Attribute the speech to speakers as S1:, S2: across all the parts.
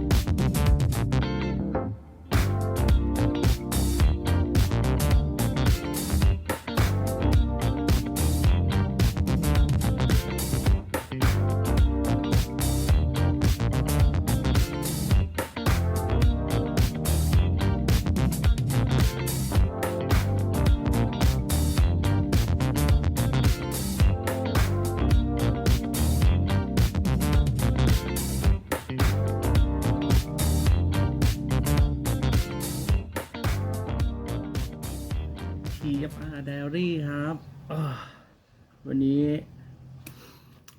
S1: you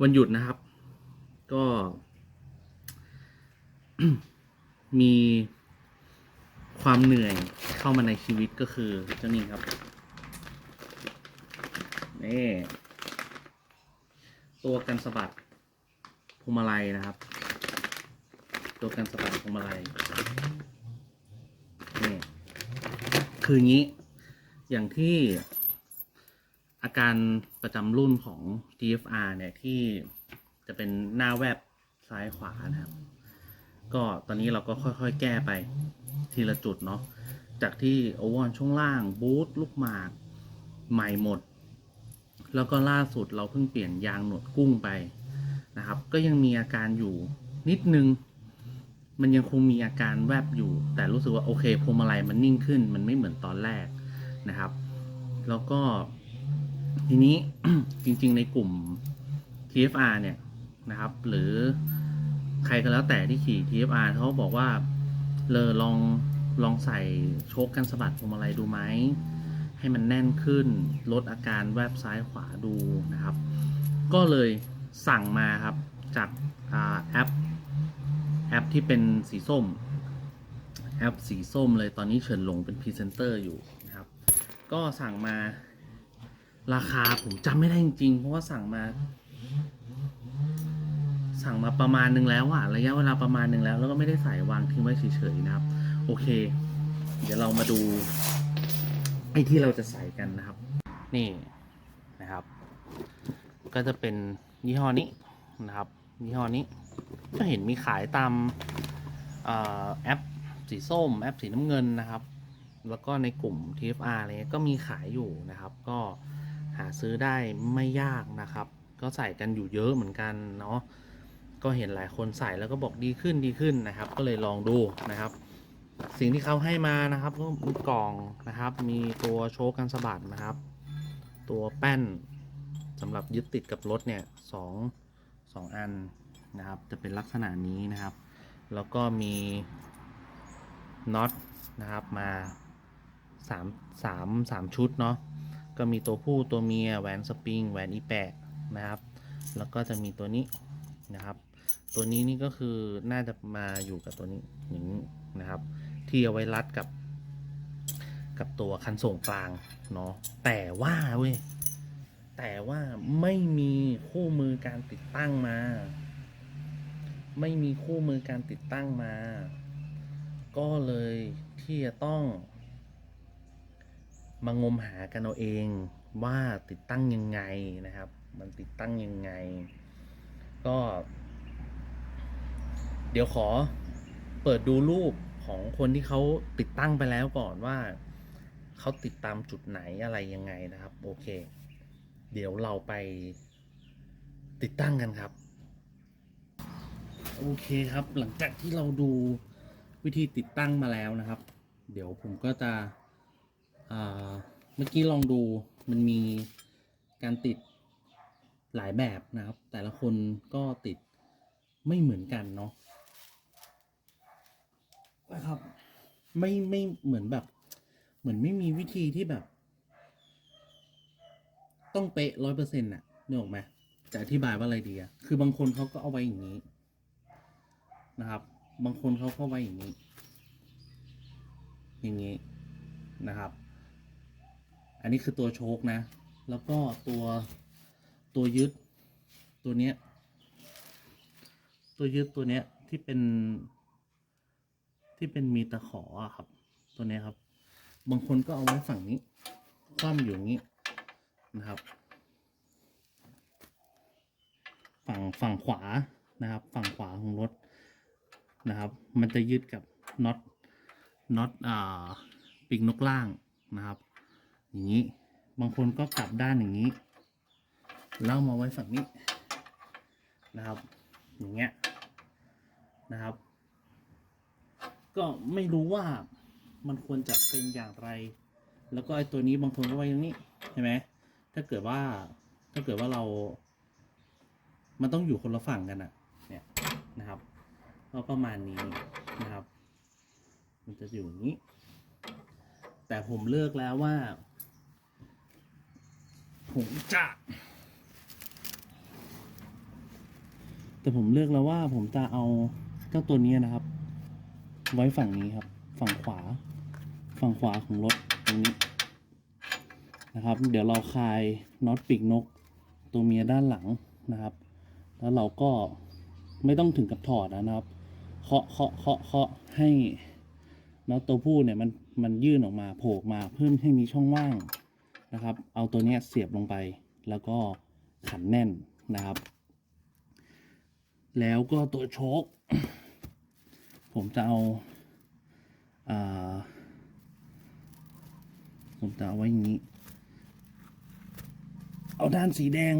S1: วันหยุดนะครับ ก็ มีความเหนื่อยเข้ามาในชีวิตก็คือเจ้านี่ครับนี่ตัวกันสะบัดพวงมาลัยนะครับ ตัวกันสะบัดพวงมาลัยนี่คืองี้ อย่างที่ อาการประจำรุ่นของ GFR เนี่ยที่จะเป็นหน้าแวบซ้ายขวานะครับ ก็ตอนนี้เราก็ค่อยๆ แก้ไปทีละจุดเนาะจากที่โอวอร์ช่วงล่างบูทลูกหมาก ใหม่หมด แล้วก็ล่าสุดเราเพิ่งเปลี่ยนยางหนวดกุ้งไปนะครับ ก็ยังมีอาการอยู่นิดนึง มันยังคงมีอาการแวบอยู่ แต่รู้สึกว่าโอเคพวงมาลัยมันนิ่งขึ้น มันไม่เหมือนตอนแรกนะครับ แล้วก็ ทีนี้จริงๆในกลุ่ม TFR เนี่ยนะครับ หรือใครก็แล้วแต่ที่ขี่ TFR เขาบอกว่าเลอลองลองใส่โชคกันสะบัดพวงมาลัยดูไหม ให้มันแน่นขึ้น ลดอาการแวบซ้ายขวาดูนะครับ ก็เลยสั่งมาครับ จากอาแอปแอปที่เป็นสีส้ม แอปสีส้มเลยตอนนี้เฉินหลงเป็นพรีเซนเตอร์อยู่นะครับ ก็สั่งมา ราคาผมจำไม่ได้จริงๆ เพราะว่าสั่งมา สั่งมาประมาณนึงแล้วอะระยะเวลาประมาณนึงแล้ว แล้วก็ไม่ได้ใส่วางทิ้งไว้เฉยๆนะครับ โอเค เดี๋ยวเรามาดูไอ้ที่เราจะใส่กันนะครับ นี่นะครับ ก็จะเป็นยี่ห้อนี้นะครับยี่ห้อนี้ก็เห็นมีขายตามออแอปสีส้ม แอปสีน้ำเงินนะครับ แล้วก็ในกลุ่ม TFR อะไรเงี้ยก็มีขายอยู่นะครับ ก็ หาซื้อได้ไม่ยากนะครับ ก็ใส่กันอยู่เยอะเหมือนกันเนาะก็เห็นหลายคนใส่แล้วก็บอกดีขึ้นดีขึ้นนะครับ ก็เลยลองดูนะครับ สิ่งที่เขาให้มานะครับก็มีกล่องนะครับ มีตัวโชคกันสะบัดนะครับ ตัวแป้นสำหรับยึดติดกับรถเนี่ยสองสองอันนะครับ จะเป็นลักษณะนี้นะครับ แล้วก็มีน็อตนะครับมาสามสามสามชุดเนาะ ก็มีตัวผู้ตัวเมียแหวนสปริงแหวนอีแปะนะครับ แล้วก็จะมีตัวนี้นะครับ ตัวนี้นี่ก็คือน่าจะมาอยู่กับตัวนี้อย่างนี้นะครับ ที่เอาไว้รัดกับกับตัวคันส่งกลางเนาะแต่ว่าเว้ยแต่ว่าไม่มีคู่มือการติดตั้งมา ไม่มีคู่มือการติดตั้งมา ก็เลยที่จะต้อง มางมหากันเอาเองว่าติดตั้งยังไงนะครับ มันติดตั้งยังไง ก็ เดี๋ยวขอเปิดดูรูปของคนที่เขาติดตั้งไปแล้วก่อนว่าเขาติดตามจุดไหนอะไรยังไงนะครับ โอเค เดี๋ยวเราไปติดตั้งกันครับ โอเคครับหลังจากที่เราดูวิธีติดตั้งมาแล้วนะครับ เดี๋ยวผมก็จะ เมื่อกี้ลองดูมันมีการติดหลายแบบนะครับ แต่ละคนก็ติดไม่เหมือนกันเนาะนะครับไม่ไม่เหมือนแบบ เหมือนไม่มีวิธีที่แบบ ต้องเป๊ะร้อยเปอร์เซ็นต์น่ะนึกออกไหมจะอธิบายว่าอะไรดีอะคือบางคนเขาก็เอาไว้อย่างนี้นะครับ บางคนเขาก็ไว้อย่างนี้ อย่างนี้นะครับ อันนี้คือตัวโชคนะ แล้วก็ตัวตัวยึดตัวเนี้ย ตัวยึดตัวเนี้ยที่เป็น ที่เป็นมีตะขออะครับ ตัวเนี้ยครับ บางคนก็เอาไว้ฝั่งนี้คว่ำอยู่อย่างนี้นะครับ ฝั่งฝั่งขวานะครับ ฝั่งขวาของรถนะครับ มันจะยึดกับน็อตน็อตอ่าปีกนกล่างนะครับ อย่างนี้ บางคนก็กลับด้านอย่างนี้แล้วเอามาไว้ฝั่งนี้นะครับ อย่างเงี้ยนะครับ ก็ไม่รู้ว่ามันควรจะเป็นอย่างไร แล้วก็ไอ้ตัวนี้บางคนก็ไว้อย่างนี้ใช่ไหมถ้าเกิดว่าถ้าเกิดว่าเรา มันต้องอยู่คนละฝั่งกันอะเนี่ยนะครับก็ประมาณนี้นะครับ มันจะอยู่อย่างนี้ แต่ผมเลือกแล้วว่า มจะแต่ผมเลือกแล้วว่าผมจะเอาเจ้าตัวนี้นะครับ ไว้ฝั่งนี้ครับ ฝั่งขวา ฝั่งขวาของรถตรงนี้นะครับ เดี๋ยวเราคลายน็อตปีกนก ตัวเมียด้านหลังนะครับ แล้วเราก็ไม่ต้องถึงกับถอดนะครับเคาะเคาะเคาะเคาะให้น็อตตัวผู้เนี่ยมันมันยื่นออกมาโผล่มาเพิ่มให้มีช่องว่าง นะครับ เอาตัวนี้เสียบลงไป แล้วก็ขันแน่นนะครับ แล้วก็ตัวโชคผมจะเอาอาผมจะเอาไว้อย่างนี้ เอาด้านสีแดง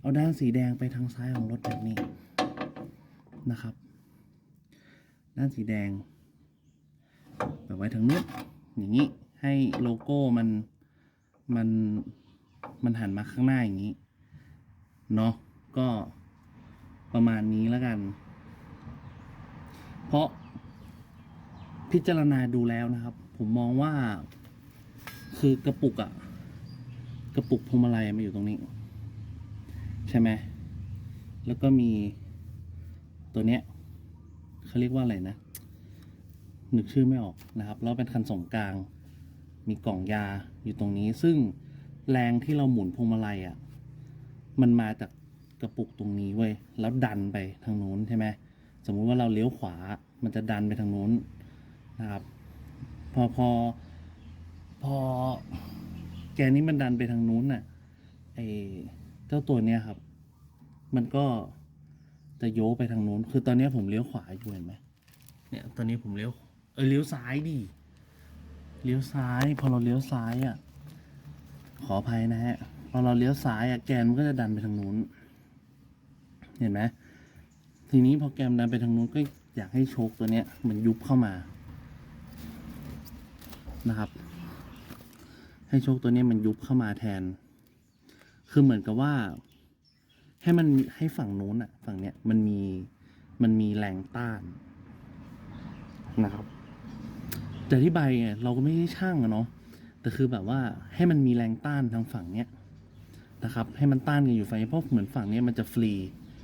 S1: เอาด้านสีแดงไปทางซ้ายของรถแบบนี้นะครับ ด้านสีแดงแบบไว้ทางนู้นอย่างนี้ให้โลโก้มัน มันมันหันมาข้างหน้าอย่างนี้ เนาะก็ประมาณนี้แล้วกัน เพราะพิจารณาดูแล้วนะครับ ผมมองว่าคือกระปุกอะกระปุกพวงมาลัยมาอยู่ตรงนี้ ใช่ไหมแล้วก็มีตัวเนี้ยเขาเรียกว่าอะไรนะนึกชื่อไม่ออกนะครับ แล้วเป็นคันส่งกลาง มีกล่องยาอยู่ตรงนี้ ซึ่งแรงที่เราหมุนพวงมาลัยอะ มันมาจากกระปุกตรงนี้เว้ย แล้วดันไปทางนู้นใช่ไหม สมมุติว่าเราเลี้ยวขวา มันจะดันไปทางนู้นนะครับ พอพอ พอ แกนนี้มันดันไปทางนู้นน่ะ ไอเจ้าตัวเนี้ยครับ มันก็จะโยกไปทางนู้น คือตอนนี้ผมเลี้ยวขวาอยู่เห็นไหมเนี่ย ตอนนี้ผมเลี้ยว เออเลี้ยวซ้ายดิ เลี้ยวซ้าย พอเราเลี้ยวซ้ายอะ ขออภัยนะฮะ พอเราเลี้ยวซ้ายอะแกนมันก็จะดันไปทางนู้น เห็นไหมทีนี้พอแกนดันไปทางนู้นก็อยากให้โชคตัวเนี้ยมันยุบเข้ามา นะครับ ให้โชคตัวเนี้ยมันยุบเข้ามาแทน คือเหมือนกับว่า ให้มันให้ฝั่งนู้นอะ ฝั่งเนี้ยมันมีมันมีแรงต้านนะครับ แต่ที่ใบเนี่ยเราก็ไม่ได้ช่างอะเนาะแต่คือแบบว่าให้มันมีแรงต้านทางฝั่งเนี้ยนะครับ ให้มันต้านกันอยู่ฝั่งนี้เพราะเหมือนฝั่งเนี้ยมันจะฟรี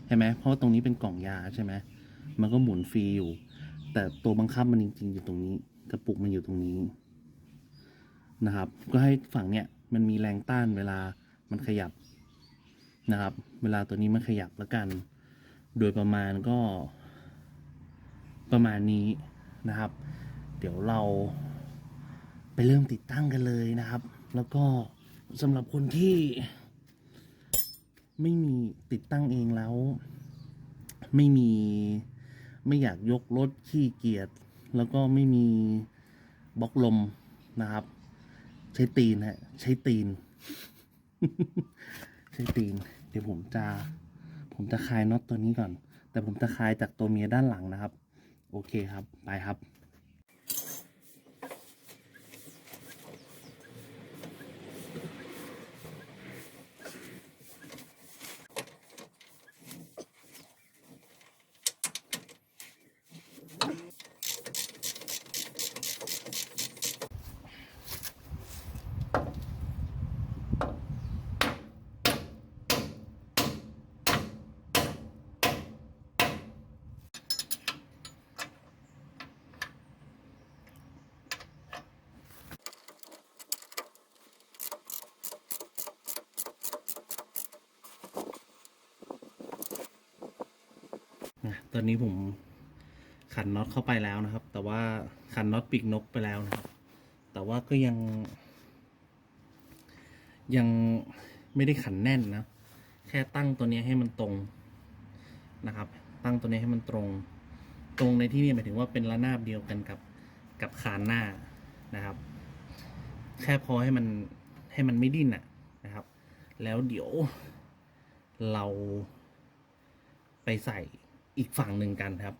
S1: ใช่ไหมเพราะตรงนี้เป็นกล่องยาใช่ไหมมันก็หมุนฟรีอยู่ แต่ตัวบังคับมันจริง ๆ อยู่ตรงนี้กระปุกมันอยู่ตรงนี้นะครับ ก็ให้ฝั่งเนี้ยมันมีแรงต้านเวลามันขยับนะครับ เวลาตัวนี้มันขยับแล้วกัน โดยประมาณก็ประมาณนี้นะครับ เดี๋ยวเราไปเริ่มติดตั้งกันเลยนะครับ แล้วก็สำหรับคนที่ไม่มีติดตั้งเองแล้ว ไม่มีไม่อยากยกรถขี้เกียจแล้วก็ไม่มีบล็อกลมนะครับ ใช้ตีนฮะใช้ตีน ใช้ตีน เดี๋ยวผมจะ ผมจะคลายน็อตตัวนี้ก่อน แต่ผมจะคลายจากตัวเมียด้านหลังนะครับ โอเคครับ ไปครับ นะตอนนี้ผมขันน็อตเข้าไปแล้วนะครับ แต่ว่าขันน็อตปีกนกไปแล้วนะครับ แต่ว่าก็ยัง ยังไม่ได้ขันแน่นนะ แค่ตั้งตัวนี้ให้มันตรงนะครับ ตั้งตัวนี้ให้มันตรง ตรงในที่นี่หมายถึงว่าเป็นระนาบเดียวกันกับกับคานหน้านะครับ แค่พอให้มันให้มันไม่ดิ้นอะนะครับ แล้วเดี๋ยวเราไปใส่ อีกฝั่งหนึ่งกันครับ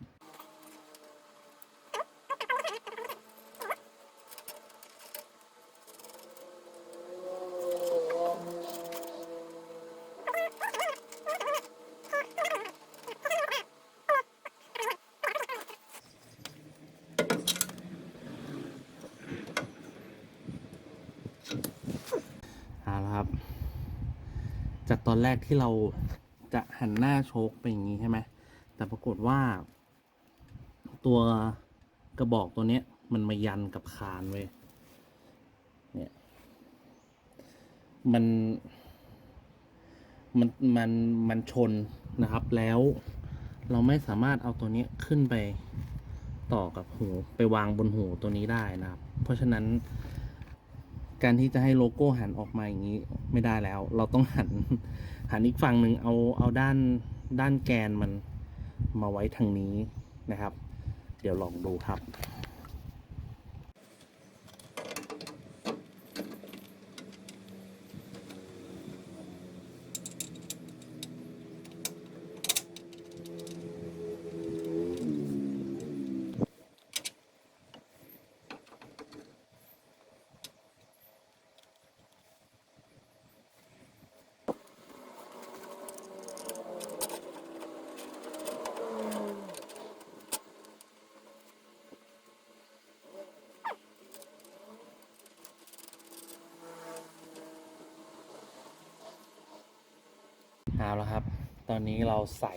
S1: เอาละครับ จากตอนแรกที่เราจะหันหน้าโชกไปอย่างนี้ใช่ไหม แต่ปรากฏว่า ตัวกระบอกตัวเนี้ย มันมายันกับคานเว้ยเนี่ย มันมันมันมันชนนะครับ แล้วเราไม่สามารถเอาตัวเนี้ยขึ้นไปต่อกับหูไปวางบนหูตัวนี้ได้นะครับ เพราะฉะนั้น การที่จะให้โลโก้หันออกมาอย่างนี้ไม่ได้แล้ว เราต้องหันหันอีกฝั่งหนึ่งเอาเอาด้านด้านแกนมัน มาไว้ทางนี้นะครับ เดี๋ยวลองดูครับ เอาละครับ ตอนนี้เราใส่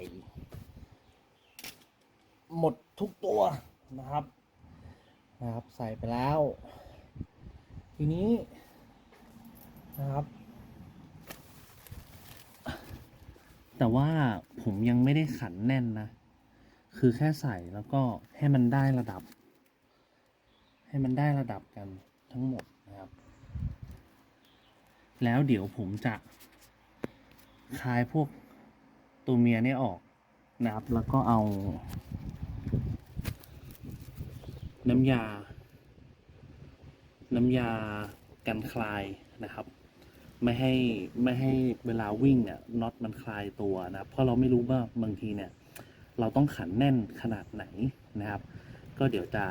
S1: หมดทุกตัวนะครับนะครับ ใส่ไปแล้ว ทีนี้นะครับ แต่ว่าผมยังไม่ได้ขันแน่นนะ คือแค่ใส่แล้วก็ให้มันได้ระดับ ให้มันได้ระดับกันทั้งหมดนะครับ แล้วเดี๋ยวผมจะ คลายพวกตัวเมียเนี่ยออกนะครับ แล้วก็เอา น้ำยา น้ำยากันคลายนะครับ ไม่ให้ไม่ให้เวลาวิ่งเนี่ยน็อตมันคลายตัวนะครับ เพราะเราไม่รู้ว่าบางทีเนี่ย เราต้องขันแน่นขนาดไหนนะครับ ก็เดี๋ยวจะ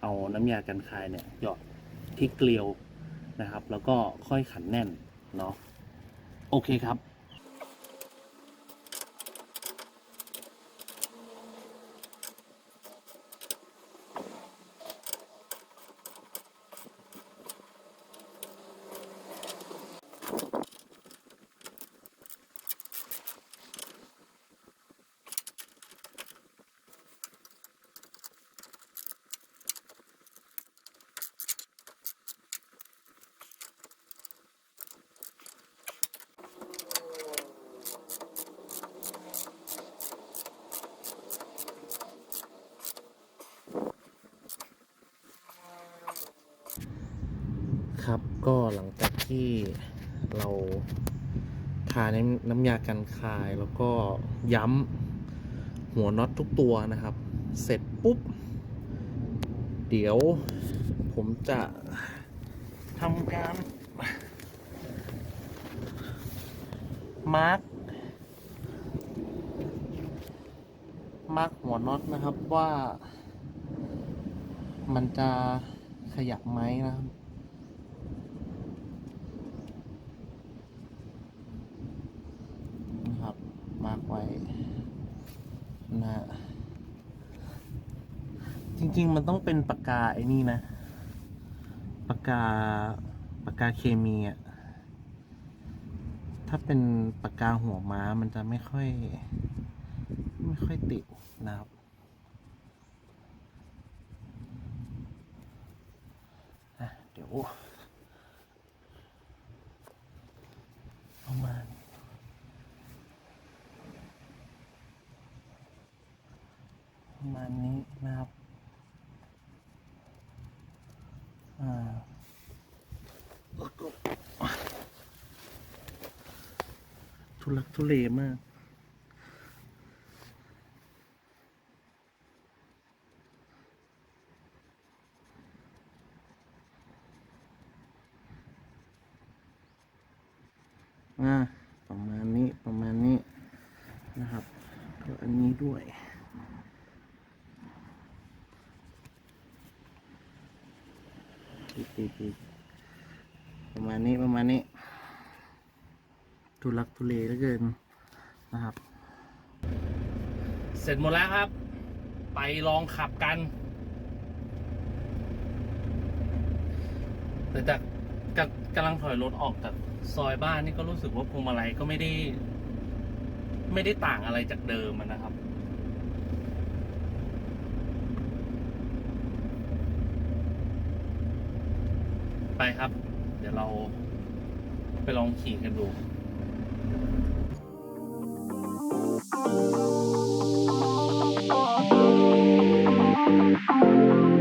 S1: เอาน้ำยากันคลายเนี่ยหยอดที่เกลียวนะครับ แล้วก็ค่อยขันแน่นเนาะ โอเคครับก็หลังจาก ที่เราทาในน้ำยากันคาย แล้วก็ย้ำหัวน็อตทุกตัวนะครับ เสร็จปุ๊บ เดี๋ยวผมจะทำการ มาร์กมาร์กหัวน็อตนะครับว่า มันจะขยับไหมนะครับ นะครับ มาร์กไว้นะจริง ๆ มันต้องเป็นปากกาไอ้นี่นะปากกาปากกาเคมีอะถ้าเป็นปากกาหัวม้ามันจะไม่ค่อย ไม่ค่อยติดนะครับเดี๋ยวเอามา ประมาณนี้นะครับอ่าทุลักทุเลมาก อ่าประมาณนี้ประมาณนี้นะครับก็อันนี้ด้วยปีปีประมาณนี้ประมาณนี้ ทุลักทุเลเหลือเกินนะครับ เสร็จหมดแล้วครับ ไปล องขับกันแต่จากกำกำลังถอยรถออกจากซอยบ้านนี่ก็รู้สึกว่าพวงมาลัยก็ไม่ได้ ไม่ได้ต่างอะไรจากเดิมนะครับ ไปครับ เดี๋ยวเราไปลองขี่กันดู thank you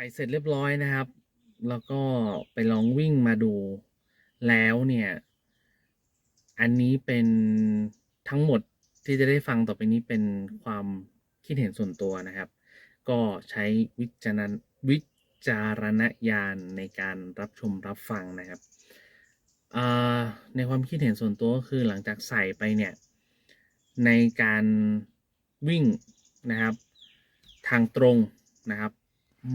S1: ส่เสร็จเรียบร้อยนะครับ แล้วก็ไปลองวิ่งมาดูแล้วเนี่ย อันนี้เป็นทั้งหมดที่จะได้ฟังต่อไปนี้เป็นความคิดเห็นส่วนตัวนะครับ ก็ใช้วิจารณวิจารณญาณในการรับชมรับฟังนะครับในความคิดเห็นส่วนตัวก็คือหลังจากใส่ไปเนี่ย ในการวิ่งนะครับ ทางตรงนะครับ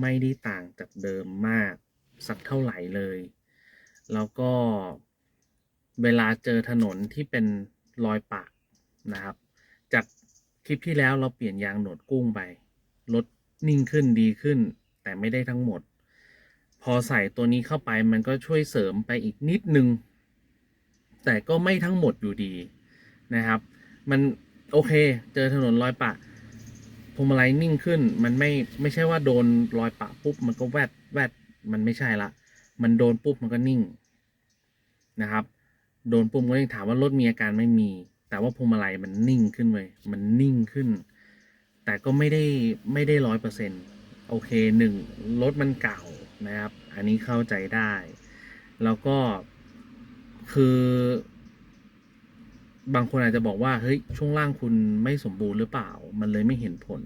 S1: ไม่ได้ต่างจากเดิมมากสักเท่าไหร่เลย แล้วก็เวลาเจอถนนที่เป็นรอยปะนะครับ จากคลิปที่แล้วเราเปลี่ยนยางหนวดกุ้งไปรถนิ่งขึ้นดีขึ้น แต่ไม่ได้ทั้งหมด พอใส่ตัวนี้เข้าไปมันก็ช่วยเสริมไปอีกนิดนึง แต่ก็ไม่ทั้งหมดอยู่ดีนะครับ มันโอเค เจอถนนรอยปะ พวงมาลัยนิ่งขึ้น มันไม่ไม่ใช่ว่าโดนรอยปะปุ๊บ มันก็แวดแวดมันไม่ใช่ละ มันโดนปุ๊บมันก็นิ่งนะครับ โดนปุ๊บก็ยังถามว่ารถมีอาการไม่มี แต่ว่าพวงมาลัยมันนิ่งขึ้นเว้ยมันนิ่งขึ้น แต่ก็ไม่ได้ไม่ได้ร้อยเปอร์เซ็นต์โอเคหนึ่งรถมันเก่านะครับ อันนี้เข้าใจได้ แล้วก็คือ บางคนอาจจะบอกว่าเฮ้ยช่วงล่างคุณไม่สมบูรณ์หรือเปล่า มันเลยไม่เห็นผล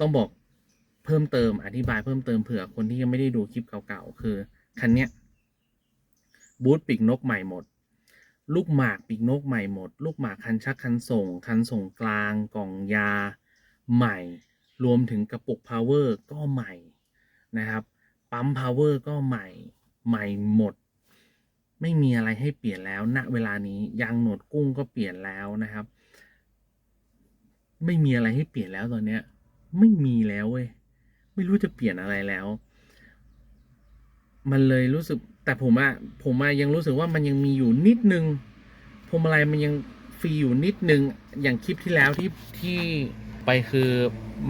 S1: ต้องบอกเพิ่มเติมอธิบายเพิ่มเติมเผื่อคนที่ยังไม่ได้ดูคลิปเก่าๆ คือคันเนี้ยบูทปีกนกใหม่หมด ลูกหมากปีกนกใหม่หมด ลูกหมากคันชักคันส่ง คันส่งกลางกล่องยาใหม่ รวมถึงกระปุกพาวเวอร์ก็ใหม่นะครับ ปั๊มพาวเวอร์ก็ใหม่ ใหม่หมด ไม่มีอะไรให้เปลี่ยนแล้ว ณ เวลานี้ยางหนวดกุ้งก็เปลี่ยนแล้วนะครับ ไม่มีอะไรให้เปลี่ยนแล้วตอนเนี้ย ไม่มีแล้วเว้ย ไม่รู้จะเปลี่ยนอะไรแล้ว มันเลยรู้สึก แต่ผมอะผมอะยังรู้สึกว่ามันยังมีอยู่นิดนึงพวงมาลัยมันยังฟรีอยู่นิดนึง อย่างคลิปที่แล้วที่ที่ไปคือ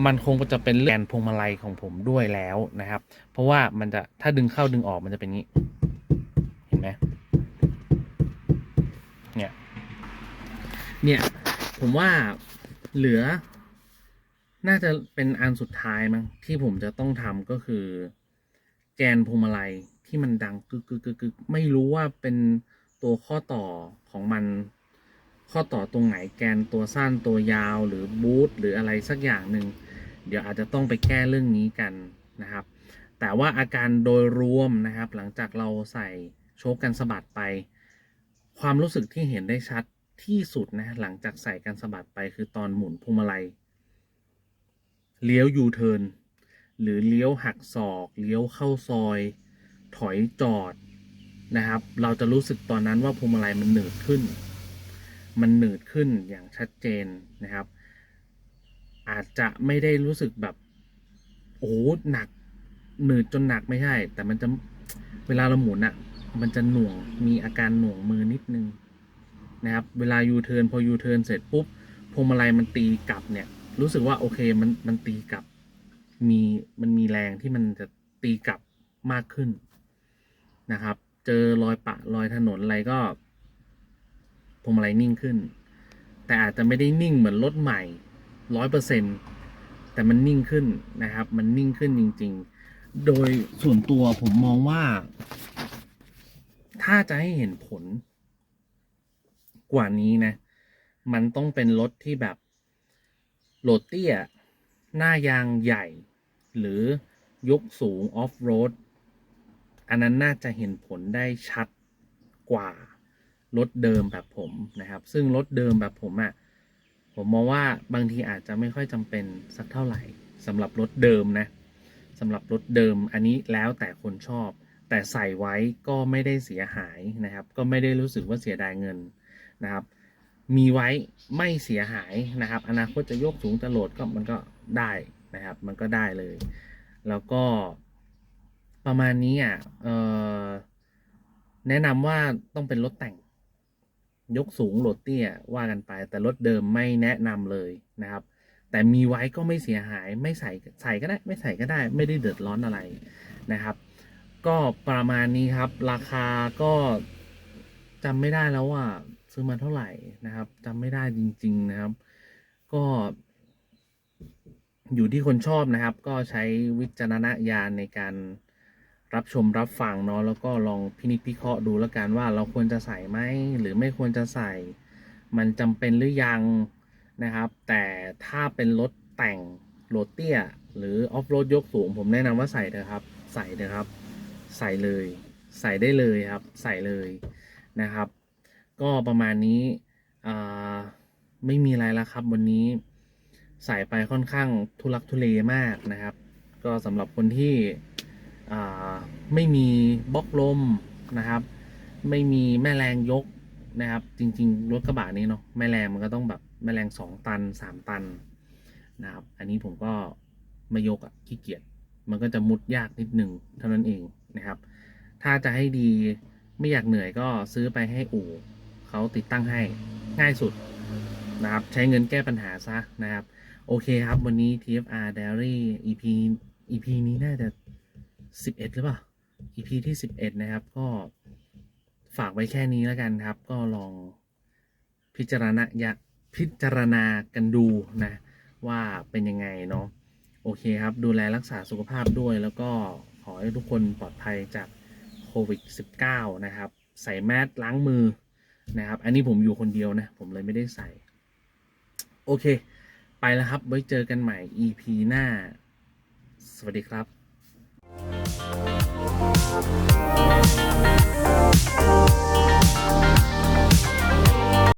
S1: มันคงจะเป็นแกนพวงมาลัยของผมด้วยแล้วนะครับ เพราะว่ามันจะถ้าดึงเข้าดึงออกมันจะเป็นงี้ เห็นไหม เนี่ย ผมว่าเหลือ น่าจะเป็นอันสุดท้ายมั้งที่ผมจะต้องทำก็คือ แกนพวงมาลัยที่มันดังกึกกึกกึกกึกไม่รู้ว่าเป็นตัวข้อต่อของมันข้อต่อตรงไหนแกนตัวสั้นตัวยาวหรือบูทหรืออะไรสักอย่างหนึ่งเดี๋ยวอาจจะต้องไปแก้เรื่องนี้กันนะครับ แต่ว่าอาการโดยรวมนะครับ หลังจากเราใส่โชคกันสะบัดไป ความรู้สึกที่เห็นได้ชัด ที่สุดนะหลังจากใส่กันสะบัดไปคือตอนหมุนพวงมาลัย เลี้ยวยูเทิร์นหรือเลี้ยวหักศอก เลี้ยวเข้าซอย ถอยจอดนะครับ เราจะรู้สึกตอนนั้นว่าพวงมาลัยมันหนืดขึ้น มันหนืดขึ้นอย่างชัดเจนนะครับ อาจจะไม่ได้รู้สึกแบบโอ้โหหนักหนืดจนหนักไม่ใช่ แต่มันจะเวลาเราหมุนอะมันจะหน่วงมีอาการหน่วงมือนิดนึง นะครับเวลายูเทิร์นพอยูเทิร์นเสร็จปุ๊บพวงมาลัยมันตีกลับเนี่ยรู้สึกว่าโอเคมันมันตีกลับมีมันมีแรงที่มันจะตีกลับมากขึ้นนะครับ เจอรอยปะรอยถนนอะไรก็พวงมาลัยนิ่งขึ้น แต่อาจจะไม่ได้นิ่งเหมือนรถใหม่ร้อยเปอร์เซ็นแต่มันนิ่งขึ้นนะครับ มันนิ่งขึ้นจริง ๆ โดยส่วนตัวผมมองว่า ถ้าจะให้เห็นผล กว่านี้นะ มันต้องเป็นรถที่แบบโหลดเตี้ย หน้ายางใหญ่ หรือยกสูงออฟโรด อันนั้นน่าจะเห็นผลได้ชัดกว่ารถเดิมแบบผมนะครับ ซึ่งรถเดิมแบบผมอะ่ะ ผมมองว่าบางทีอาจจะไม่ค่อยจำเป็นสักเท่าไหร่สำหรับรถเดิมนะสำหรับรถเดิมอันนี้แล้วแต่คนชอบ แต่ใส่ไว้ก็ไม่ได้เสียหายนะครับ ก็ไม่ได้รู้สึกว่าเสียดายเงิน นะครับ มีไว้ไม่เสียหายนะครับ อนาคตจะยกสูงจะโหลดก็มันก็ได้นะครับ มันก็ได้เลย แล้วก็ประมาณนี้อะเออแนะนำว่าต้องเป็นรถแต่ง ยกสูงโหลดเตี้ยว่ากันไป แต่รถเดิมไม่แนะนำเลยนะครับ แต่มีไว้ก็ไม่เสียหาย ไม่ใส่ใส่ก็ได้ ไม่ใส่ก็ได้ ไม่ได้เดือดร้อนอะไรนะครับ ก็ประมาณนี้ครับ ราคาก็จำไม่ได้แล้วว่า ซื้อมาเท่าไหร่นะครับจำไม่ได้จริง ๆนะครับ ก็ อยู่ที่คนชอบนะครับ ก็ใช้วิจารณญาณในการรับชมรับฟังเนาะแล้วก็ลองพินิจพิเคราะห์ดูแล้วกันว่าเราควรจะใส่ไหมหรือไม่ควรจะใส่ มันจำเป็นหรือยังนะครับ แต่ถ้าเป็นรถแต่งโหลดเตี้ย หรือออฟโรดยกสูง ผมแนะนำว่าใส่เถอะครับ ใส่เถอะครับ ใส่เลย ใส่ได้เลยครับ ใส่เลยนะครับ ก็ประมาณนี้ไม่มีอะไรแล้วครับวันนี้ใส่ไปค่อนข้างทุลักทุเลมากนะครับ ก็สำหรับคนที่ไม่มีบล็อกลมนะครับ ไม่มีแม่แรงยกนะครับ จริง ๆ รถกระบะนี้เนาะแม่แรงมันก็ต้องแบบแม่แรงสองตันสามตันนะครับ อันนี้ผมก็ไม่ยกอะขี้เกียจมันก็จะมุดยากนิดหนึ่งเท่านั้นเองนะครับ ถ้าจะให้ดีไม่อยากเหนื่อยก็ซื้อไปให้อู่ เขาติดตั้งให้ง่ายสุดนะครับ ใช้เงินแก้ปัญหาซะนะครับ โอเคครับ วันนี้ TFR Diary EP EP นี้น่าจะ 11 หรือเปล่า EP ที่ 11 นะครับ ก็ฝากไว้แค่นี้แล้วกันครับ ก็ลองพิจารณายากพิจารณากันดูนะ ว่าเป็นยังไงเนาะโอเคครับ ดูแลรักษาสุขภาพด้วยแล้วก็ขอให้ทุกคนปลอดภัยจากโควิด -19 นะครับ ใส่แมสล้างมือ นะครับ อันนี้ผมอยู่คนเดียวนะ ผมเลยไม่ได้ใส่ โอเค ไปแล้วครับ ไว้เจอกันใหม่ EP หน้า สวัสดีครับ
S2: Thank